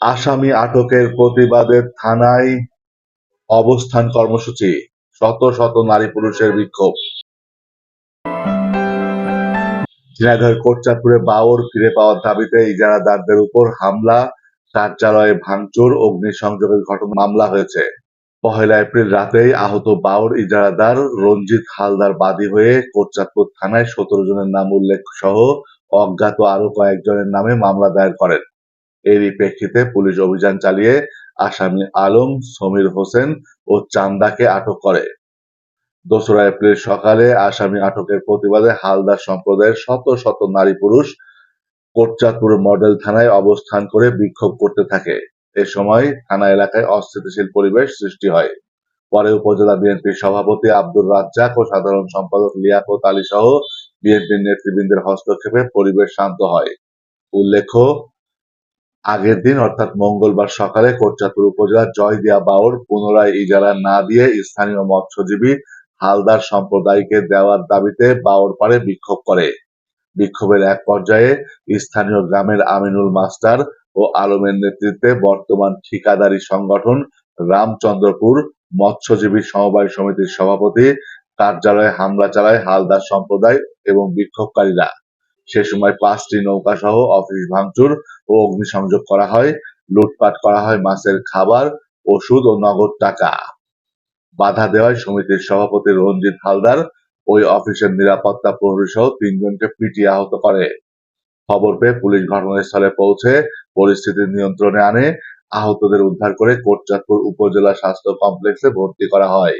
আসামি আটকের প্রতিবাদে থানায় অবস্থান কর্মসূচি। শত শত নারী পুরুষের বিক্ষোভ। ঝিনাইদহের কোটচাঁদপুরে বাওর ফিরে পাওয়ার দাবিতে ইজারাদারদের উপর হামলা, কার্যালয়ে ভাঙচুর, অগ্নিসংযোগের ঘটনা মামলা হয়েছে। পহেলা এপ্রিল রাতেই আহত বাওর ইজারাদার রঞ্জিত হালদার বাদী হয়ে কোটচাঁদপুর থানায় সতেরো জনের নাম উল্লেখ সহ অজ্ঞাত আরও কয়েকজনের নামে মামলা দায়ের করেন। এরই প্রেক্ষিতে পুলিশ অভিযান চালিয়ে আসামি আলম, সমীর হোসেন ও চান্দাকে আটক করে। দোসরা এপ্রিল সকালে আসামি আটকের প্রতিবাদে হালদার সম্প্রদায়ের শত শত নারী পুরুষ কোটচাঁদপুর মডেল থানায় অবস্থান করে বিক্ষোভ করতে থাকে। এ সময় থানা এলাকায় অস্থিতিশীল পরিবেশ সৃষ্টি হয়। পরে উপজেলা বিএনপির সভাপতি আব্দুর রাজ্জাক ও সাধারণ সম্পাদক লিয়াকত আলী সহ বিএনপির নেতৃবৃন্দের হস্তক্ষেপে পরিবেশ শান্ত হয়। উল্লেখ্য আগের দিন, অর্থাৎ মঙ্গলবার সকালে কোটচাঁদপুর উপজেলার জয়দিয়া বাওর পুনরায় ইজারা না দিয়ে স্থানীয় মৎস্যজীবী হালদার সম্প্রদায়কে দেওয়ার দাবিতে বাওর পাড়ে বিক্ষোভ করে। বিক্ষোভের এক পর্যায়ে স্থানীয় গ্রামের আমিনুল মাস্টার ও আলমের নেতৃত্বে বর্তমান ঠিকাদারি সংগঠন রামচন্দ্রপুর মৎস্যজীবী সমবায় সমিতির সভাপতি কার্যালয়ে হামলা চালায় হালদার সম্প্রদায় এবং বিক্ষোভকারীরা। সে সময় পাঁচটি নৌকা সহ অফিস ভাঙচুর ও অগ্নিসংযোগ করা হয়, লুটপাট করা হয়, মাছের খাবার, ওষুধ ও নগদ টাকা। বাধা দেওয়ায় সমিতির সভাপতি রঞ্জিত হালদার ওই অফিসের নিরাপত্তা প্রহরী সহ তিনজনকে পিটিয়ে আহত করে। খবর পেয়ে পুলিশ ঘটনাস্থলে পৌঁছে পরিস্থিতি নিয়ন্ত্রণে আনে। আহতদের উদ্ধার করে কোটচাঁদপুর উপজেলা স্বাস্থ্য কমপ্লেক্সে ভর্তি করা হয়।